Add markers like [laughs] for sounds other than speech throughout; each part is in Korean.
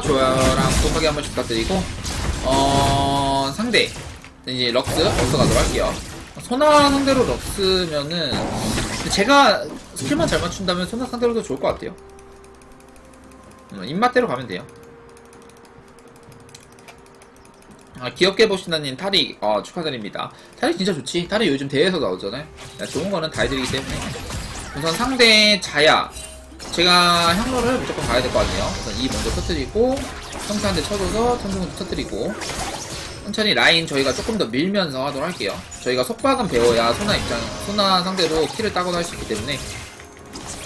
좋아요 좋아요랑 구독하기 한 번씩 부탁드리고 어 상대 이제 럭스 럭스 가도록 할게요 소나 상대로 럭스면은 제가 스킬만 잘 맞춘다면 소나 상대로도 좋을 것 같아요 음, 입맛대로 가면 돼요 아, 귀엽게 보신다님 탈이 어, 축하드립니다. 탈이 진짜 좋지. 탈이 요즘 대회에서 나오잖아요. 야, 좋은 거는 다 해드리기 때문에. 우선 상대 자야. 제가 향로를 무조건 가야 될거 아니에요. 우선 이 먼저 터뜨리고 평타한테 쳐줘서 천둥도 터뜨리고 천천히 라인 저희가 조금 더 밀면서 하도록 할게요. 저희가 속박은 배워야 소나 입장, 소나 상대로 킬을 따거나 할 수 있기 때문에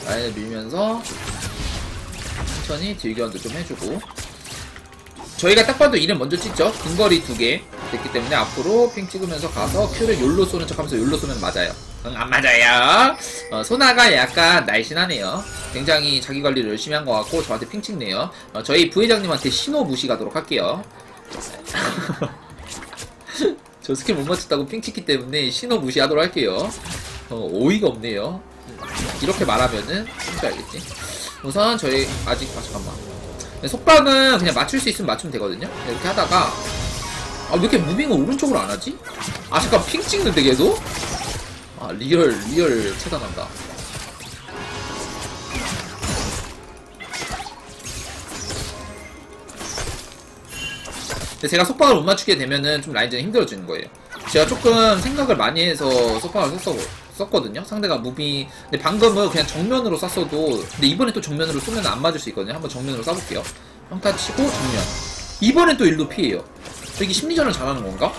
라인을 밀면서 천천히 딜견도 좀 해주고 저희가 딱 봐도 이름 먼저 찍죠. 근거리 두 개 됐기 때문에 앞으로 핑 찍으면서 가서 큐를 욜로 쏘는 척 하면서 욜로 쏘면 맞아요. 응, 안 맞아요. 어, 소나가 약간 날씬하네요. 굉장히 자기 관리를 열심히 한 것 같고 저한테 핑 찍네요. 어, 저희 부회장님한테 신호 무시 가도록 할게요. [laughs] 저 스킬 못 맞췄다고 핑 찍기 때문에 신호 무시하도록 할게요. 어, 오이가 없네요. 이렇게 말하면은 뭔지 알겠지? 우선 저희 아직 아 잠깐만. 속박은 그냥 맞출 수 있으면 맞추면 되거든요. 이렇게 하다가 아 왜 이렇게 무빙을 오른쪽으로 안 하지? 아 잠깐 핑 찍는데 계속? 아 리얼 리얼 차단한다. 근데 제가 속박을 못 맞추게 되면은 좀 라인전이 힘들어지는 거예요. 제가 조금 생각을 많이 해서 속박을 썼어, 썼거든요. 상대가 무비. 근데 방금은 그냥 정면으로 쐈어도. 근데 이번에 또 정면으로 쏘면 안 맞을 수 있거든요. 한번 정면으로 쏴볼게요. 평타 치고 정면. 이번엔 또 일도 피해요. 이게 심리전을 잘하는 건가?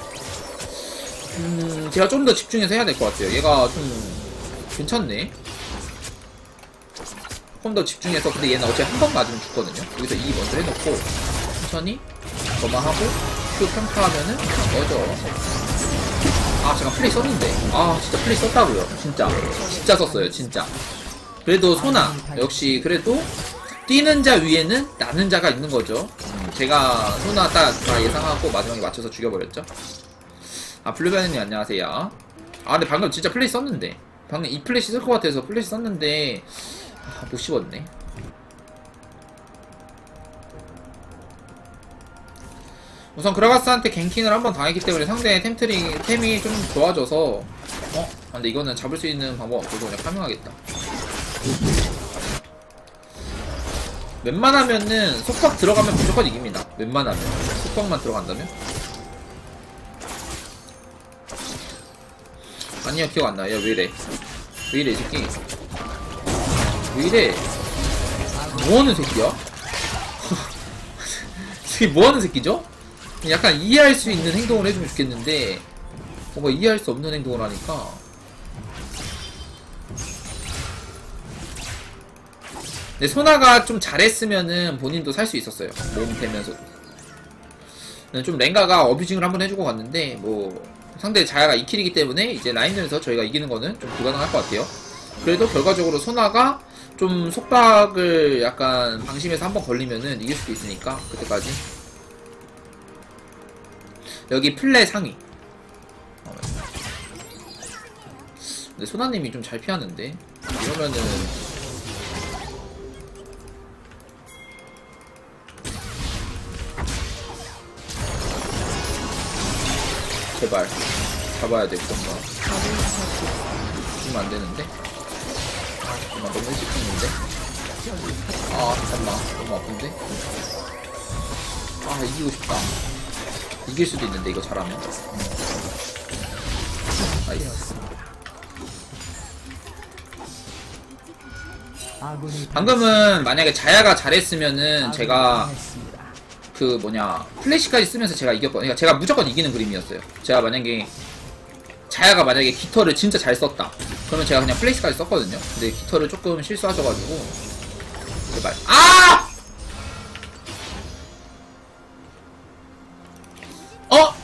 음, 제가 좀 더 집중해서 해야 될 것 같아요. 얘가 좀 괜찮네. 조금 더 집중해서 근데 얘는 어차피 한 번 맞으면 죽거든요. 여기서 이 먼저 해놓고 천천히 점화하고 큐 평타하면은 꺼져. 아 제가 플레이 썼는데 아 진짜 플레이 썼다고요. 진짜 진짜 썼어요. 진짜. 그래도 소나 역시 그래도 뛰는 자 위에는 나는 자가 있는 거죠. 음, 제가 소나 딱 다 예상하고 마지막에 맞춰서 죽여버렸죠. 아 블루베어님 안녕하세요. 아 근데 방금 진짜 플레이 썼는데 방금 이 플래시 쓸 것 같아서 플래시 썼는데 아, 못 씹었네. 우선 그라가스한테 갱킹을 한번 당했기 때문에 상대의 템트리 템이 좀 좋아져서 어? 아, 근데 이거는 잡을 수 있는 방법 없어서 그냥 파밍하겠다. 웬만하면은 속박 들어가면 무조건 이깁니다. 웬만하면 속박만 들어간다면 아니요 기억 안 나요. 야, 왜 이래? 왜 이래 이 새끼? 왜 이래? 뭐하는 새끼야? [laughs] 이게 뭐하는 새끼죠? 약간 이해할 수 있는 행동을 해주면 좋겠는데 뭔가 이해할 수 없는 행동을 하니까. 근데 소나가 좀 잘했으면은 본인도 살 수 있었어요. 몸 되면서도. 좀 랭가가 어뷰징을 한번 해주고 갔는데 뭐 상대 자야가 2킬이기 때문에 이제 라인전에서 저희가 이기는 거는 좀 불가능할 것 같아요. 그래도 결과적으로 소나가 좀 속박을 약간 방심해서 한번 걸리면은 이길 수도 있으니까 그때까지 여기 플레 상위. 어, 근데 소나님이 좀 잘 피하는데? 이러면은 제발. 잡아야 돼 뭔가? 죽으면 안 되는데? 잠깐만 너무 일찍 죽는데? 아 잠깐만. 너무 아픈데? 아 이기고 싶다 이길 수도 있는데 이거 잘하면. 나이스 방금은 만약에 자야가 잘했으면은 제가 그 뭐냐 플래시까지 쓰면서 제가 이겼거든요. 그러니까 제가 무조건 이기는 그림이었어요. 제가 만약에 자야가 만약에 깃털을 진짜 잘 썼다. 그러면 제가 그냥 플래시까지 썼거든요. 근데 깃털을 조금 실수하셔가지고 제발. 아!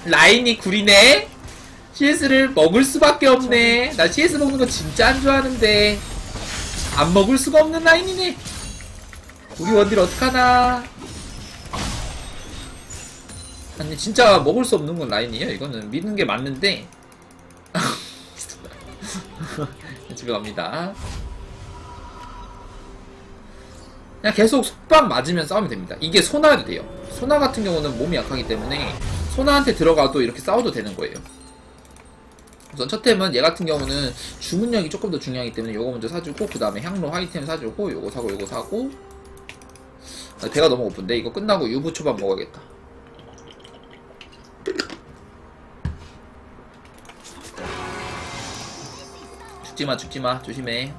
라인이 구리네? CS를 먹을 수밖에 없네. 나 CS 먹는 거 진짜 안 좋아하는데. 안 먹을 수가 없는 라인이네. 우리 원딜 어떡하나. 아니, 진짜 먹을 수 없는 건 라인이에요. 이거는 믿는 게 맞는데. [laughs] 집에 갑니다. 그냥 계속 속박 맞으면 싸우면 됩니다. 이게 소나도 돼요. 소나 같은 경우는 몸이 약하기 때문에 소나한테 들어가도 이렇게 싸워도 되는 거예요. 우선 첫 템은 얘 같은 경우는 주문력이 조금 더 중요하기 때문에 요거 먼저 사주고 그 다음에 향로 하이템 사주고 요거 사고 요거 사고 아, 배가 너무 고픈데 이거 끝나고 유부 초밥 먹어야겠다. 죽지마 죽지마 조심해.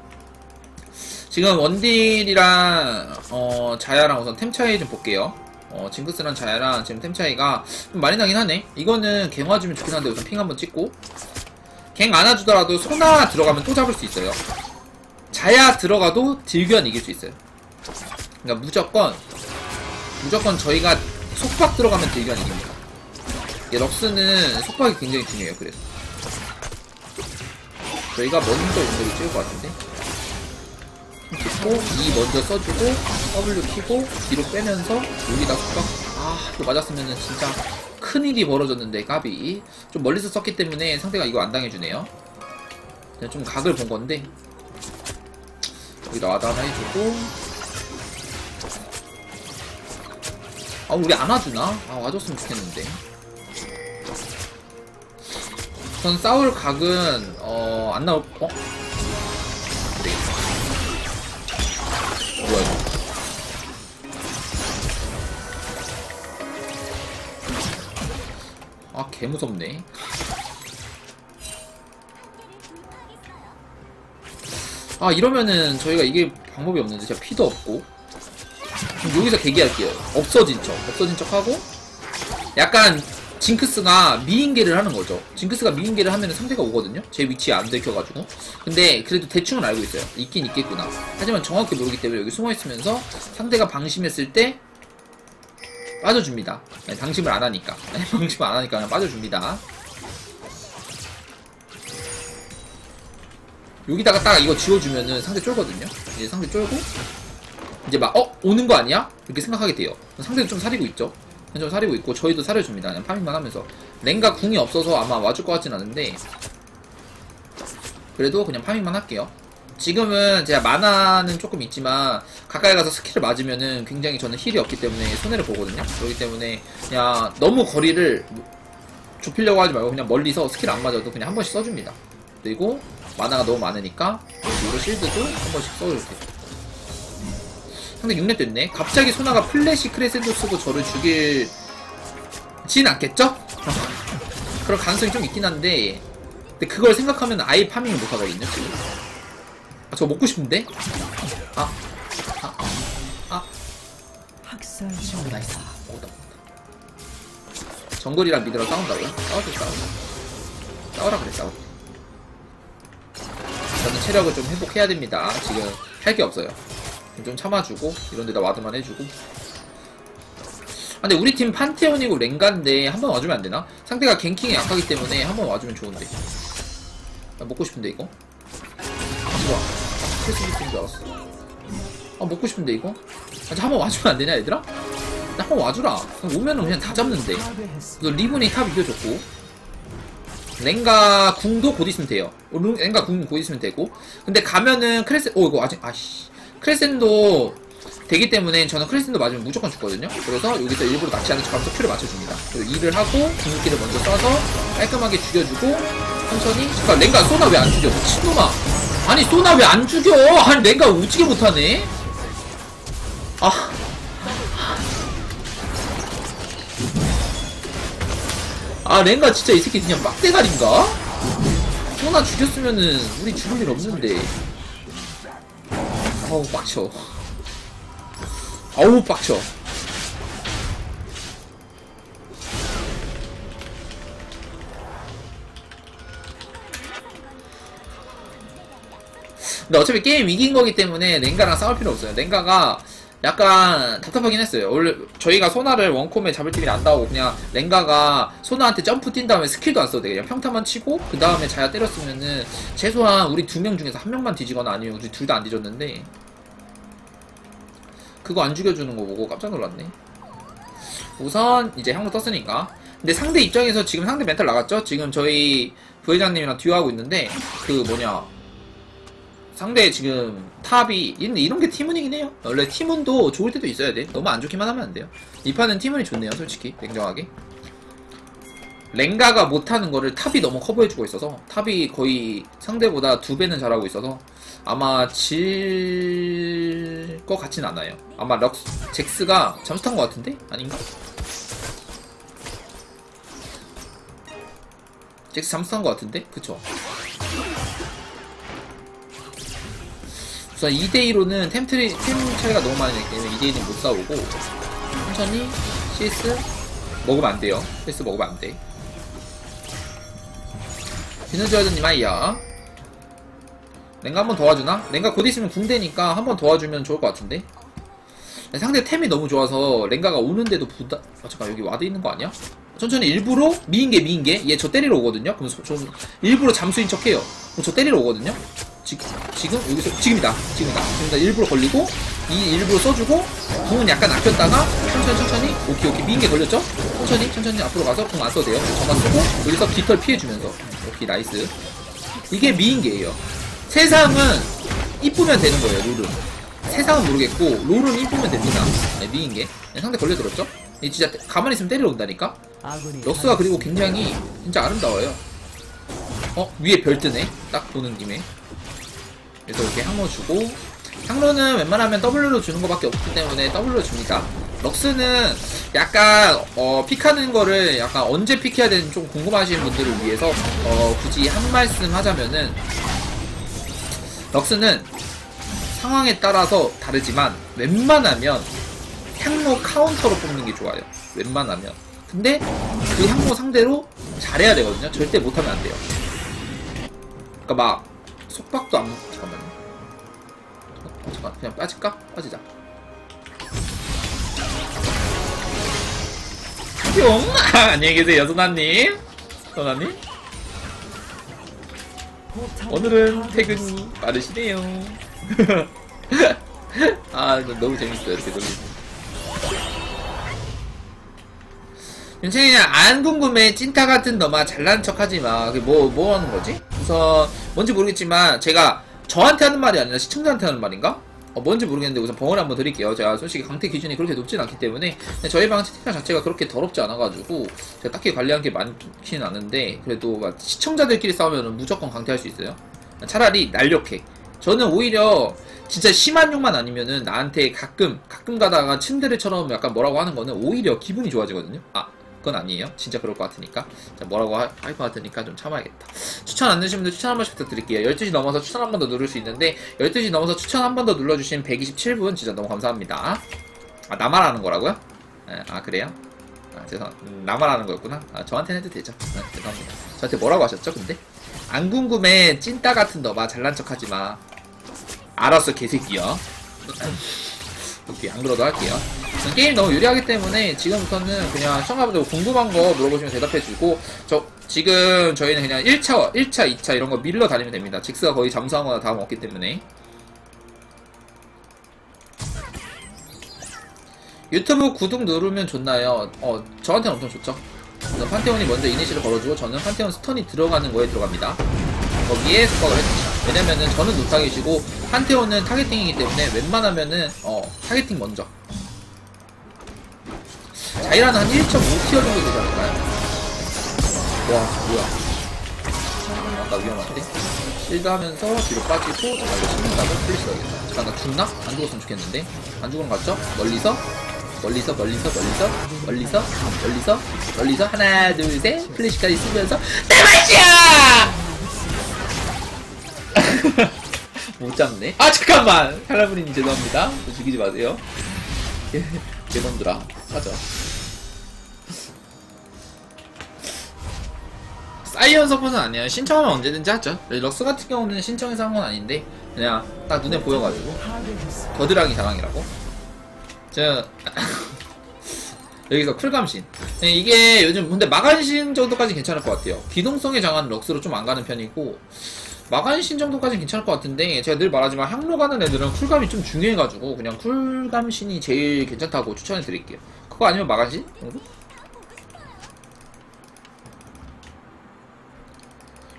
지금 원딜이랑 어, 자야랑 우선 템 차이 좀 볼게요. 어, 징크스랑 자야랑 지금 템 차이가 좀 많이 나긴 하네. 이거는 갱 와주면 좋긴 한데 우선 핑 한번 찍고 갱 안아주더라도 소나 들어가면 또 잡을 수 있어요. 자야 들어가도 딜교환 이길 수 있어요. 그러니까 무조건 무조건 저희가 속박 들어가면 딜교환 이깁니다. 이 럭스는 속박이 굉장히 중요해요. 그래서 저희가 먼저 운동을 찍을 것 같은데 찍고 E 먼저 써주고 W 키고 뒤로 빼면서 여기다 속박 아 이거 맞았으면은 진짜 큰일이 벌어졌는데 까비 좀 멀리서 썼기 때문에 상대가 이거 안 당해주네요. 그냥 좀 각을 본 건데. 여기다 와다 하나 해주고. 아 우리 안 와주나? 아 와줬으면 좋겠는데. 전 싸울 각은 어 안 나올 어? 개무섭네. 아 이러면은 저희가 이게 방법이 없는데 제가 피도 없고. 그럼 여기서 대기할게요. 없어진 척 없어진 척 하고. 약간 징크스가 미인계를 하는 거죠. 징크스가 미인계를 하면 상대가 오거든요. 제 위치에 안 들켜가지고. 근데 그래도 대충은 알고 있어요. 있긴 있겠구나. 하지만 정확히 모르기 때문에 여기 숨어있으면서 상대가 방심했을 때 빠져줍니다. 네, 방심을 안 하니까. 네, [laughs] 방심을 안 하니까 그냥 빠져줍니다. 여기다가 딱 이거 지워주면은 상대 쫄거든요. 이제 상대 쫄고 이제 막 어? 오는 거 아니야? 이렇게 생각하게 돼요. 상대도 좀 사리고 있죠? 좀 사리고 있고 저희도 사려줍니다. 그냥 파밍만 하면서. 랭가 궁이 없어서 아마 와줄 것 같진 않은데 그래도 그냥 파밍만 할게요 지금은 제가 만화는 조금 있지만 가까이 가서 스킬을 맞으면은 굉장히 저는 힐이 없기 때문에 손해를 보거든요 그렇기 때문에 그냥 너무 거리를 좁히려고 하지 말고 그냥 멀리서 스킬 안 맞아도 그냥 한 번씩 써줍니다 그리고 만화가 너무 많으니까 이로 실드도 한 번씩 써줄게요 상대 6렙 됐네. 갑자기 소나가 플래시 크레센도 쓰고 저를 죽일 진 않겠죠? [laughs] 그럴 가능성이 좀 있긴 한데 근데 그걸 생각하면 아예 파밍을 못 하거든요 지금 아 저거 먹고 싶은데? 아 아, 아. 학살 어, 중 나이스. 먹었다 먹었다. 정글이랑 미드랑 싸운다고요? 싸워줘 싸워. 싸워라 그래 싸워. 저는 체력을 좀 회복해야 됩니다. 지금 할 게 없어요. 좀 참아주고 이런 데다 와드만 해주고. 아, 근데 우리 팀 판테온이고 랭가인데 한 번 와주면 안 되나? 상대가 갱킹이 약하기 때문에 한 번 와주면 좋은데. 아, 먹고 싶은데 이거? 아, 좋아 패스비트인 줄 알았어. 아 먹고 싶은데 이거? 아, 한번 와주면 안 되냐 얘들아? 나한번 와주라. 오면은 그냥 다 잡는데. 그래서 리븐이 탑 이겨줬고. 랭가 궁도 곧 있으면 돼요. 어, 루- 랭가 궁 곧 있으면 되고. 근데 가면은 크레센 오 이거 아직 아씨. 크레센도 되기 때문에 저는 크레센도 맞으면 무조건 죽거든요. 그래서 여기서 일부러 낚시 하는 척하면서 큐를 맞춰줍니다. 그리고 일을 하고 궁극기를 먼저 쏴서 깔끔하게 죽여주고 천천히? 잠깐 랭가 쏘나 왜 안 죽여 미친놈아. 아니 쏘나 왜 안 죽여? 아니 랭가 오지게 못하네. 아. 아 랭가 진짜 이 새끼 그냥 빡대가리인가? 소나 죽였으면은 우리 죽을 일 없는데. 어우 빡쳐. 어우 빡쳐 근데 어차피 게임 이긴 거기 때문에 랭가랑 싸울 필요 없어요 랭가가 약간 답답하긴 했어요. 원래 저희가 소나를 원콤에 잡을 팀이 안 나오고 그냥 랭가가 소나한테 점프 뛴 다음에 스킬도 안 써도 돼. 그냥 평타만 치고 그 다음에 자야 때렸으면은 최소한 우리 두 명 중에서 한 명만 뒤지거나 아니면 우리 둘 다 안 뒤졌는데 그거 안 죽여주는 거 보고 깜짝 놀랐네. 우선 이제 향로 떴으니까. 근데 상대 입장에서 지금 상대 멘탈 나갔죠? 지금 저희 부회장님이랑 듀오하고 있는데 그 뭐냐 상대 지금 탑이 이런 게 티문이긴 해요. 원래 티문도 좋을 때도 있어야 돼. 너무 안 좋기만 하면 안 돼요. 이 판은 티문이 좋네요, 솔직히 냉정하게. 랭가가 못하는 거를 탑이 너무 커버해주고 있어서 탑이 거의 상대보다 두 배는 잘하고 있어서 아마 질 것 같진 않아요. 아마 럭스 잭스가 잠수 탄 것 같은데 아닌가? 잭스 잠수 탄 것 같은데 그쵸? 우선 2대2로는 템, 트리, 템 차이가 너무 많이 나기 때문에 2대2는 못 싸우고 천천히 CS 먹으면 안 돼요. CS 먹으면 안 돼. 비너즈와드님 아이야. 랭가 한 번 도와주나? 랭가 곧 있으면 궁대니까 한 번 도와주면 좋을 것 같은데? 상대 템이 너무 좋아서 랭가가 오는데도 부다 아 잠깐 여기 와드 있는 거 아니야? 천천히 일부러 미인계 미인계 얘저 때리러 오거든요? 그럼 저, 저 일부러 잠수인 척해요 그럼 저 때리러 오거든요? 지, 지금? 여기서 지금이다. 지금이다. 지금이다 일부러 걸리고 이 일부러 써주고 궁은 약간 아꼈다가 천천히 천천히? 오케이 오케이. 미인계 걸렸죠? 천천히 천천히 앞으로 가서 궁 안 써도 돼요. 저만 쓰고 여기서 깃털 피해주면서. 오케이 나이스. 이게 미인계예요. 세상은 이쁘면 되는 거예요 룰은. 세상은 모르겠고 롤은 이쁘면 됩니다. 네, 미인계 네, 상대 걸려들었죠? 이 진짜 가만히 있으면 때리러 온다니까? 럭스가 그리고 굉장히 진짜 아름다워요. 어? 위에 별 뜨네? 딱 보는 김에 그래서 이렇게 항로 주고 항로는 웬만하면 W로 주는 것밖에 없기 때문에 W로 줍니다 럭스는 약간 어, 픽하는 거를 약간 언제 픽해야 되는지 좀 궁금하신 분들을 위해서 어, 굳이 한 말씀 하자면은 럭스는 상황에 따라서 다르지만 웬만하면 향로 카운터로 뽑는 게 좋아요. 웬만하면. 근데 그 향로 상대로 잘해야 되거든요. 절대 못하면 안 돼요. 그러니까 막 속박도 안 잠깐만요. 어, 잠깐 그냥 빠질까? 빠지자. 뿅! 아, [laughs] 안녕히 계세요, 소나님. 소나님. 오늘은 퇴근이 빠르시네요. [laughs] 아, 너무 재밌어요, 이렇게 돌리면. 윤창이 안 궁금해. 찐따 같은 너마 잘난 척 하지 마. 그게 뭐, 뭐 하는 거지? 우선, 뭔지 모르겠지만, 제가 저한테 하는 말이 아니라 시청자한테 하는 말인가? 어, 뭔지 모르겠는데 우선 벙어리 한번 드릴게요. 제가 솔직히 강퇴 기준이 그렇게 높진 않기 때문에 저희 방 채팅창 자체가 그렇게 더럽지 않아가지고 제가 딱히 관리한 게 많지는 않은데 그래도 막 시청자들끼리 싸우면 무조건 강퇴할 수 있어요. 차라리 날렵해. 저는 오히려 진짜 심한 욕만 아니면은 나한테 가끔 가끔 가다가 츤데레처럼 약간 뭐라고 하는 거는 오히려 기분이 좋아지거든요. 아 그건 아니에요. 진짜 그럴 것 같으니까. 자, 뭐라고 할것 같으니까 좀 참아야겠다. 추천 안 누르신 분들 추천 한 번씩 부탁드릴게요. 12시 넘어서 추천 한 번 더 누를 수 있는데 12시 넘어서 추천 한 번 더 눌러주신 127분 진짜 너무 감사합니다. 아 나만 하는 거라고요? 네, 아 그래요? 아 죄송 음, 나만 하는 거였구나. 아 저한테는 해도 되죠. 네, 죄송합니다. 저한테 뭐라고 하셨죠 근데? 안 궁금해 찐따 같은 너마 잘난 척하지 마. 알았어 개새끼야. [laughs] 오케이 안 그러도 할게요. 게임 너무 유리하기 때문에 지금부터는 그냥 시청자분들 궁금한 거 물어보시면 대답해주고 저 지금 저희는 그냥 1차, 1차, 2차 이런 거 밀러 다니면 됩니다. 직스가 거의 잠수하거나 다음 없기 때문에 유튜브 구독 누르면 좋나요? 어 저한테는 엄청 좋죠. 판테온이 먼저 이니시를 걸어주고 저는 판테온 스턴이 들어가는 거에 들어갑니다. 거기에 속박을 해줍니다. 왜냐면은 저는 노타겟이고 판테온은 타겟팅이기 때문에 웬만하면은 어 타겟팅 먼저 자이라는 한 1.5티어 정도 되지 않을까요? 와 뭐야 아까 위험한데? 실드 하면서 뒤로 빠지고 잠깐 이거 신는다고 플리스 넣어야겠다 잠깐 나 죽나? 안 죽었으면 좋겠는데 안 죽은 거 같죠? 멀리서 멀리서 멀리서 멀리서 멀리서 멀리서 멀리서 하나 둘 셋 플래시까지 쓰면서 대맛이야! 못 잡네. 아 잠깐만. 할라브님 죄송합니다. 저 죽이지 마세요. 개놈들아 하자. 사이언 서폿은 아니에요. 신청하면 언제든지 하죠. 럭스 같은 경우는 신청해서 한 건 아닌데 그냥 딱 눈에 보여가지고 더드랑이 자랑이라고. 저 [laughs] 여기서 쿨감신. 네, 이게 요즘 근데 마간신 정도까지 괜찮을 것 같아요. 기동성에 장한 럭스로 좀 안 가는 편이고 마간신 정도까지는 괜찮을 것 같은데 제가 늘 말하지만 향로 가는 애들은 쿨감이 좀 중요해가지고 그냥 쿨감신이 제일 괜찮다고 추천해 드릴게요. 그거 아니면 마간신 정도?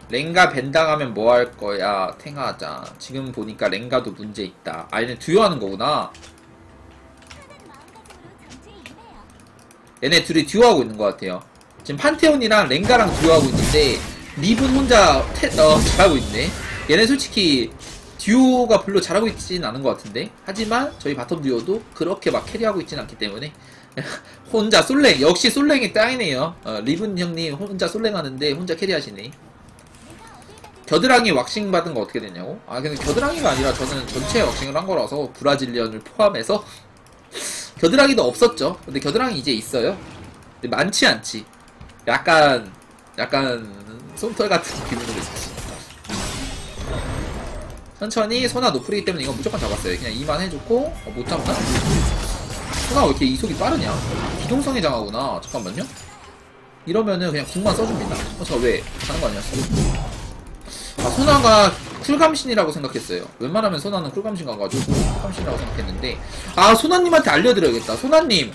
랭가 벤당 하면 뭐 할 거야? 탱하자. 지금 보니까 랭가도 문제 있다. 아, 얘네 듀오 하는 거구나. 얘네 둘이 듀오 하고 있는 것 같아요. 지금 판테온이랑 랭가랑 듀오 하고 있는데 립은 혼자 태, 어, 잘하고 있네. 얘네 솔직히 듀오가 별로 잘하고 있진 않은 것 같은데 하지만 저희 바텀 듀오도 그렇게 막 캐리하고 있진 않기 때문에 [laughs] 혼자 솔랭 역시 솔랭이 짱이네요. 어, 립은 형님 혼자 솔랭 하는데 혼자 캐리하시네. 겨드랑이 왁싱 받은 거 어떻게 됐냐고? 아 근데 겨드랑이가 아니라 저는 전체 왁싱을 한 거라서 브라질리언을 포함해서 겨드랑이도 없었죠. 근데 겨드랑이 이제 있어요. 근데 많지 않지. 약간 약간 솜털 같은 기분으로 있지. 천천히 소나 노프리기 때문에 이건 무조건 잡았어요. 그냥 이만 해줬고 어, 못 잡나? 소나 왜 이렇게 이속이 빠르냐? 기동성의 장하구나. 잠깐만요. 이러면은 그냥 궁만 써줍니다. 어, 저 왜? 가는 거 아니었어? 아, 소나가 쿨감신이라고 생각했어요. 웬만하면 소나는 쿨감신 가가지고 쿨감신이라고 생각했는데 아 소나님한테 알려드려야겠다. 소나님,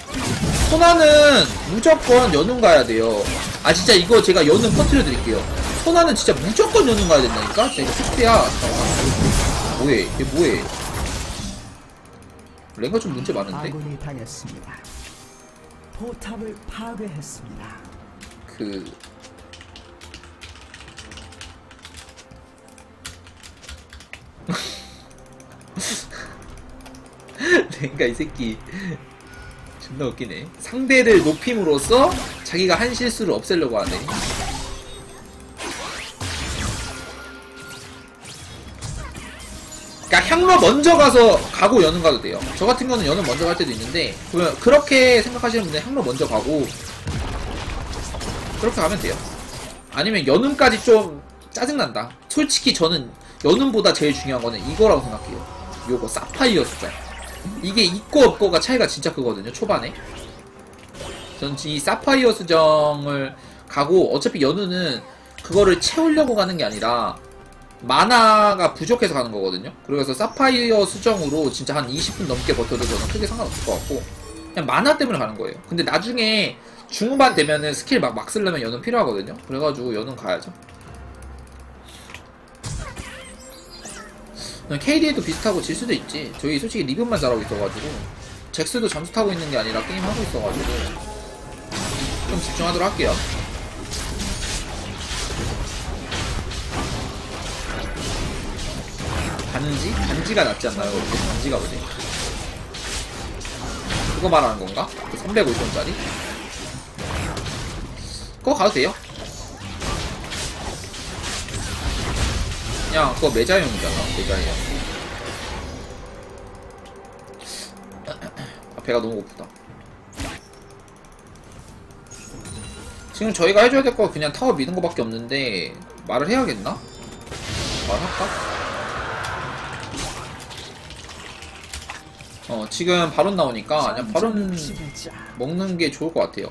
소나는 무조건 연운 가야 돼요. 아 진짜 이거 제가 연운 퍼뜨려 드릴게요. 소나는 진짜 무조건 연운 가야 된다니까. 진짜 이거 팩트야. 뭐해? 얘 뭐해? 랭가 좀 문제 많은데? 아군이 당했습니다. 포탑을 파괴했습니다. 그 랭가 이 새끼 존나 웃기네 상대를 높임으로써 자기가 한 실수를 없애려고 하네 그러니까 향로 먼저 가서 가고 연은 가도 돼요 저 같은 경우는 연은 먼저 갈 때도 있는데 그러면 그렇게 생각하시는 분들 향로 먼저 가고 그렇게 가면 돼요. 아니면 연음까지 좀 짜증난다. 솔직히 저는 연음보다 제일 중요한 거는 이거라고 생각해요. 요거 사파이어 수정. 이게 있고 없고가 차이가 진짜 크거든요. 초반에. 전 이 사파이어 수정을 가고 어차피 연우는 그거를 채우려고 가는 게 아니라 마나가 부족해서 가는 거거든요. 그래서 사파이어 수정으로 진짜 한 20분 넘게 버텨도 저는 크게 상관없을 것 같고 그냥 마나 때문에 가는 거예요. 근데 나중에 중후반 되면은 스킬 막, 막 쓰려면 연은 필요하거든요. 그래가지고 연은 가야죠. KD에도 비슷하고 질 수도 있지. 저희 솔직히 리뷰만 잘하고 있어가지고 잭스도 점수 타고 있는 게 아니라 게임 하고 있어가지고 좀 집중하도록 할게요. 반지? 반지가 낫지 않나요? 반지가 뭐지? 그거 말하는 건가? 그 350원짜리? 그거 가도 돼요. 그냥 그거 매자용이잖아. 매자용. 아, 배가 너무 고프다. 지금 저희가 해줘야 될 거 그냥 타워 미는 거밖에 없는데 말을 해야겠나? 말할까? 어 지금 바론 나오니까 그냥 시대자. 먹는 게 좋을 것 같아요.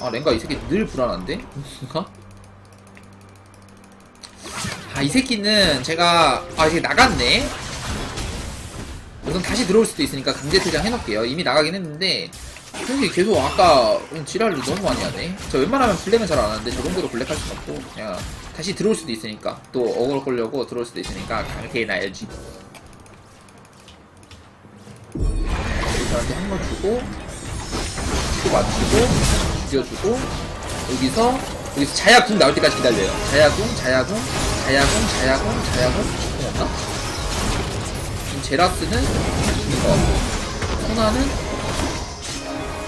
아 랭가 이 새끼 늘 불안한데? [laughs] 뭔가? 아이 새끼는 제가 아 이게 나갔네. 우선 다시 들어올 수도 있으니까 강제 퇴장 해놓을게요. 이미 나가긴 했는데 솔직히 계속 아까 지랄을 너무 많이 하네. 저 웬만하면 블랙은 잘 안 하는데 저 정도로 블랙 할순 없고 그냥 다시 들어올 수도 있으니까 또 어그로 끌려고 들어올 수도 있으니까 강하게 해놔야지. 저한테 한 번 주고 또 맞추고 죽여주고 여기서 여기서 자야궁 나올 때까지 기다려요. 자야궁, 자야궁, 자야궁, 자야궁, 자야궁. 공 없나? 지금 제라스는 죽인 소나는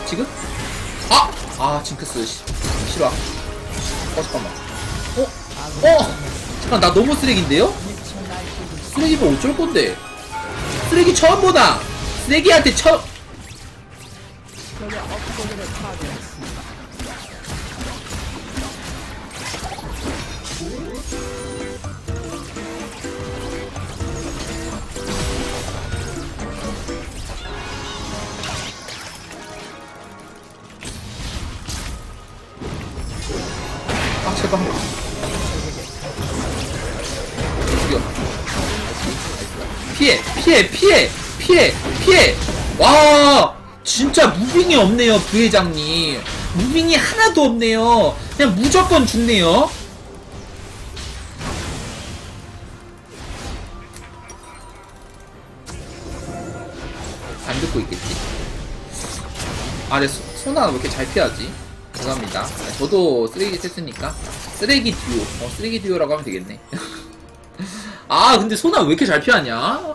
지금? 아! 아 징크스 시- 싫어. 어 잠깐만. 어? 어? 잠깐 나 너무 쓰레기인데요? 쓰레기면 어쩔 건데? 쓰레기 처음 보다. 쓰레기한테 처음 제발 죽여 피해 피해 피해 피해 피해 와 진짜 무빙이 없네요 부회장님 무빙이 하나도 없네요 그냥 무조건 죽네요. 안 듣고 있겠지? 아, 근데 소, 소나 왜 이렇게 잘 피하지? 죄송합니다. 네, 저도 쓰레기 했으니까. 쓰레기 듀오. 어, 쓰레기 듀오라고 하면 되겠네. [laughs] 아, 근데 소나 왜 이렇게 잘 피하냐?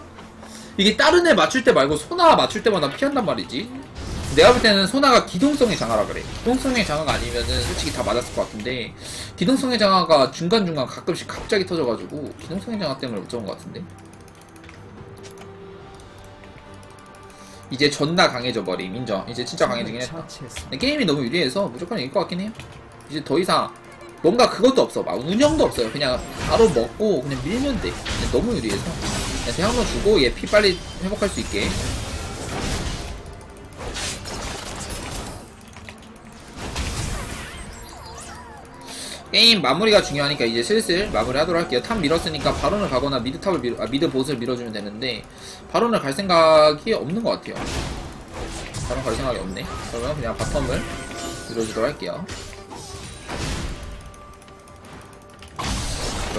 이게 다른 애 맞출 때 말고 소나 맞출 때마다 피한단 말이지. 내가 볼 때는 소나가 기동성의 장화라 그래. 기동성의 장화가 아니면은 솔직히 다 맞았을 것 같은데, 기동성의 장화가 중간중간 가끔씩 갑자기 터져가지고, 기동성의 장화 때문에 못 잡은 것 같은데. 이제 존나 강해져 버림. 인정. 이제 진짜 강해지긴 했다. 근데 게임이 너무 유리해서 무조건 이길 것 같긴 해요. 이제 더 이상 뭔가 그것도 없어. 막 운영도 없어요. 그냥 바로 먹고 그냥 밀면 돼. 근데 너무 유리해서 그냥 대항로 주고 얘 피 빨리 회복할 수 있게. 게임 마무리가 중요하니까 이제 슬슬 마무리하도록 할게요. 탑 밀었으니까 바론을 가거나 미드 탑을 밀, 아, 미드 보스를 밀어주면 되는데 바론을 갈 생각이 없는 것 같아요. 바론 갈 생각이 없네. 그러면 그냥 바텀을 밀어주도록 할게요.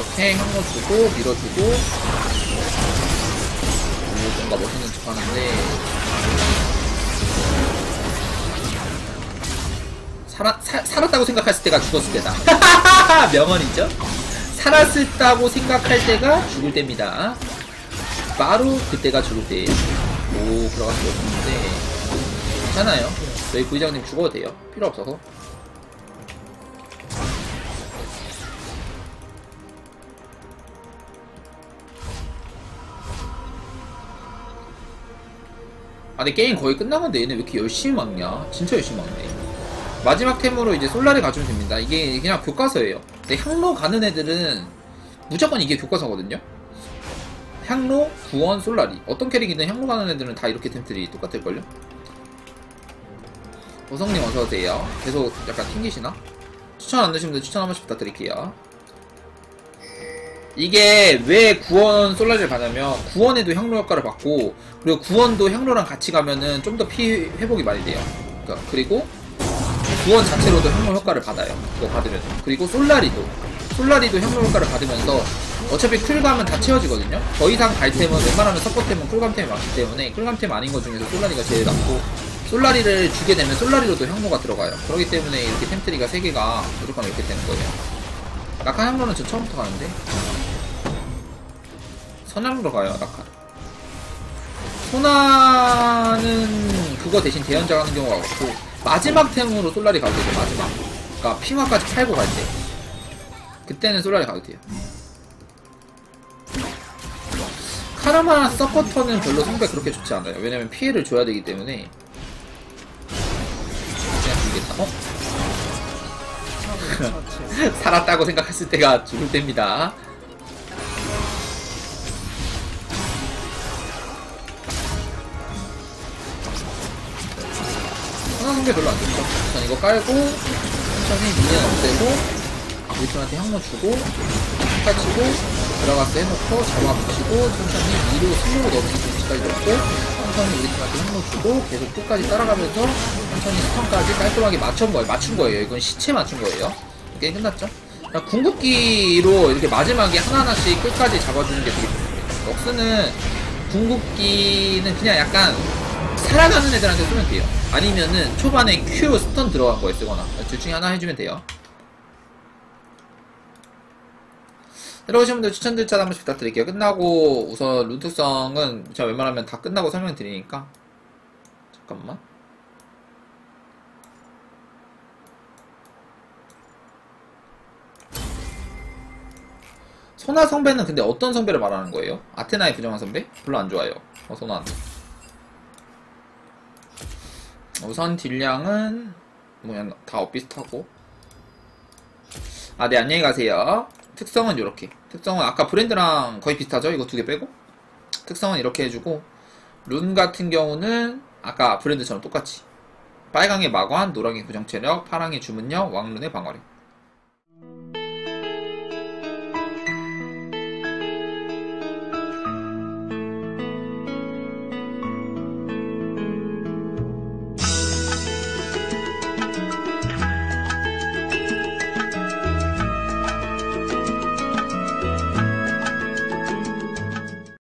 이렇게 향로 주고 밀어주고. 오 뭔가 멋있는 척 하는데. 살아, 사, 살았다고 생각했을 때가 죽었을 때다. [laughs] 명언이죠? 살았다고 생각할 때가 죽을 때입니다. 바로 그때가 죽을 때오 들어갈 수 없는데. 괜찮아요. 저희 부의장님 죽어도 돼요. 필요 없어서 근데 게임 거의 끝나는데 얘네 왜 이렇게 열심히 막냐? 진짜 열심히 막네. 마지막 템으로 이제 솔라를 가주면 됩니다. 이게 그냥 교과서예요. 근데 향로 가는 애들은 무조건 이게 교과서거든요. 향로, 구원, 솔라리. 어떤 캐릭이든 향로 가는 애들은 다 이렇게 템들이 똑같을걸요? 보성님 어서오세요. 계속 약간 튕기시나? 추천 안 되시면 추천 한 번씩 부탁드릴게요 이게 왜 구원 솔라를 가냐면 구원에도 향로 효과를 받고 그리고 구원도 향로랑 같이 가면은 좀 더 피 회복이 많이 돼요. 그러니까 그리고 구원 자체로도 향로 효과를 받아요. 그거 받으면 그리고 솔라리도 솔라리도 향로 효과를 받으면서 어차피 쿨감은 다 채워지거든요. 더 이상 갈템은 웬만하면 서포템은 쿨감템이 많기 때문에 쿨감템 아닌 것 중에서 솔라리가 제일 낫고 솔라리를 주게 되면 솔라리로도 향로가 들어가요. 그렇기 때문에 이렇게 템트리가 3개가 무조건 이렇게 되는 거예요. 낙한 향로는 저 처음부터 가는데 선양으로 가요, 낙하. 소나는 그거 대신 대연자 가는 경우가 없고 마지막 템으로 솔라리 가도 되죠, 마지막. 그니까 핑화까지 팔고 갈 때. 그때는 솔라리 가도 돼요. 카르마 서포터는 별로 성배 그렇게 좋지 않아요. 왜냐면 피해를 줘야 되기 때문에. 그냥 죽겠다. 어? [laughs] 살았다고 생각했을 때가 죽을 때입니다. 하나 성게 별로 안 좋죠. 우선 이거 깔고 천천히 미니언 없애고 팀한테 향로 주고 카 치고 들어가서 해놓고 잡아 붙이고 천천히 2로 슬로로 넣는 위치까지 넣고 천천히 팀한테 향로 주고 계속 끝까지 따라가면서 천천히 스턴까지 깔끔하게 맞춘 거예요. 맞춘 거예요. 이건 시체 맞춘 거예요. 게임 끝났죠? 궁극기로 이렇게 마지막에 하나하나씩 끝까지 잡아주는 게 되게 좋습니다. 럭스는 궁극기는 그냥 약간 살아가는 애들한테 쓰면 돼요. 아니면은 초반에 Q 스턴 들어간 거에 쓰거나 둘 중에 하나 해주면 돼요. 들어오신 분들 추천 절차 한 번씩 부탁드릴게요. 끝나고 우선 룬 특성은 제가 웬만하면 다 끝나고 설명드리니까 잠깐만. 소나 성배는 근데 어떤 성배를 말하는 거예요? 아테나의 부정한 성배? 별로 안 좋아요. 어, 소나. 우선 딜량은 뭐 그냥 다 엇비슷하고. 아 네 안녕히 가세요. 특성은 이렇게. 특성은 아까 브랜드랑 거의 비슷하죠? 이거 두 개 빼고? 특성은 이렇게 해주고 룬 같은 경우는 아까 브랜드처럼 똑같이. 빨강의 마관 노랑의 고정체력 파랑의 주문력 왕룬의 방어력